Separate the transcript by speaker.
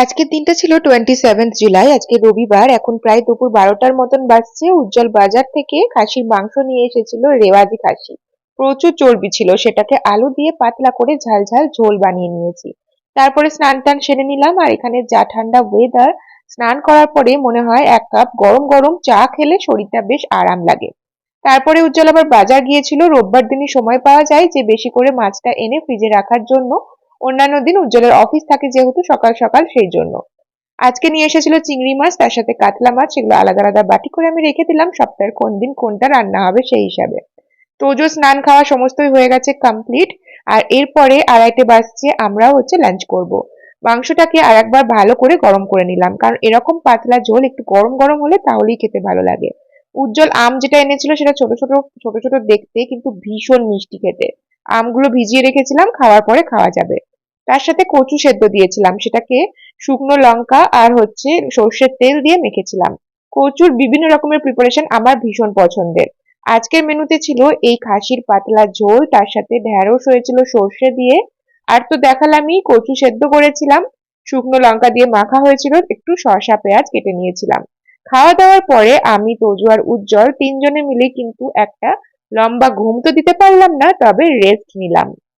Speaker 1: আজকের দিনটা ছিল টোয়েন্টি সেভেন্থ জুলাই আজকে রবিবার, এখন প্রায় দুপুর বারোটার মতন বাজছে। উজ্জ্বল বাজার থেকে খাসির মাংস নিয়ে এসেছিল রেওয়াজি খাসি। প্রচুর চর্বি ছিল, সেটাকে আলু দিয়ে পাতলা করে ঝাল ঝাল ঝোল বানিয়ে নিয়েছি। তারপরে স্নান টান সেরে নিলাম, আর এখানে যা ঠান্ডা ওয়েদার স্নান করার পরে মনে হয় এক কাপ গরম গরম চা খেলে শরীরটা বেশ আরাম লাগে। তারপরে উজ্জ্বল আবার বাজার গিয়েছিল। রোববার দিনই সময় পাওয়া যায় যে বেশি করে মাছটা এনে ফ্রিজে রাখার জন্য অন্যান্য দিন উজ্জ্বলের অফিস থাকে যেহেতু সকাল সকাল সেই জন্য। আজকে নিয়ে এসেছিল চিংড়ি মাছ, তার সাথে কাতলা মাছ, সেগুলো আলাদা আলাদা বাটি করে আমি রেখে দিলাম, সপ্তাহের কোন দিন কোনটা রান্না হবে সেই হিসাবে। তোজো স্নান খাওয়া সমস্তই হয়ে গেছে কমপ্লিট আর এরপরে আড়াইটে বাজছে, আমরাও হচ্ছে লাঞ্চ করব। মাংসটাকে আর একবার ভালো করে গরম করে নিলাম, কারণ এরকম পাতলা ঝোল একটু গরম গরম হলে তাহলেই খেতে ভালো লাগে। উজ্জ্বল আম যেটা এনেছিল সেটা ছোট ছোট ছোট ছোট দেখতে কিন্তু ভীষণ মিষ্টি খেতে। আমগুলো ভিজিয়ে রেখেছিলাম, খাওয়ার পরে খাওয়া যাবে। তার সাথে কচু সেদ্ধ দিয়েছিলাম, সেটাকে শুকনো লঙ্কা আর হচ্ছে সর্ষের তেল দিয়ে মেখেছিলাম। কচুর বিভিন্ন রকমের প্রিপারেশন আমার ভীষণ পছন্দের। আজকের মেনুতে ছিল এই খাসির পাতলা ঝোল, তার সাথে ঢ্যাঁড়স হয়েছিল সর্ষে দিয়ে। আর তো দেখালামই, কচু সেদ্ধ করেছিলাম, শুকনো লঙ্কা দিয়ে মাখা হয়েছিল, একটু শসা, পেঁয়াজ কেটে নিয়েছিলাম। খাওয়া দাওয়ার পরে আমি, তোজু আর উজ্জ্বল তিনজনে মিলে কিন্তু একটা লম্বা ঘুম তো দিতে পারলাম না তবে রেস্ট নিলাম।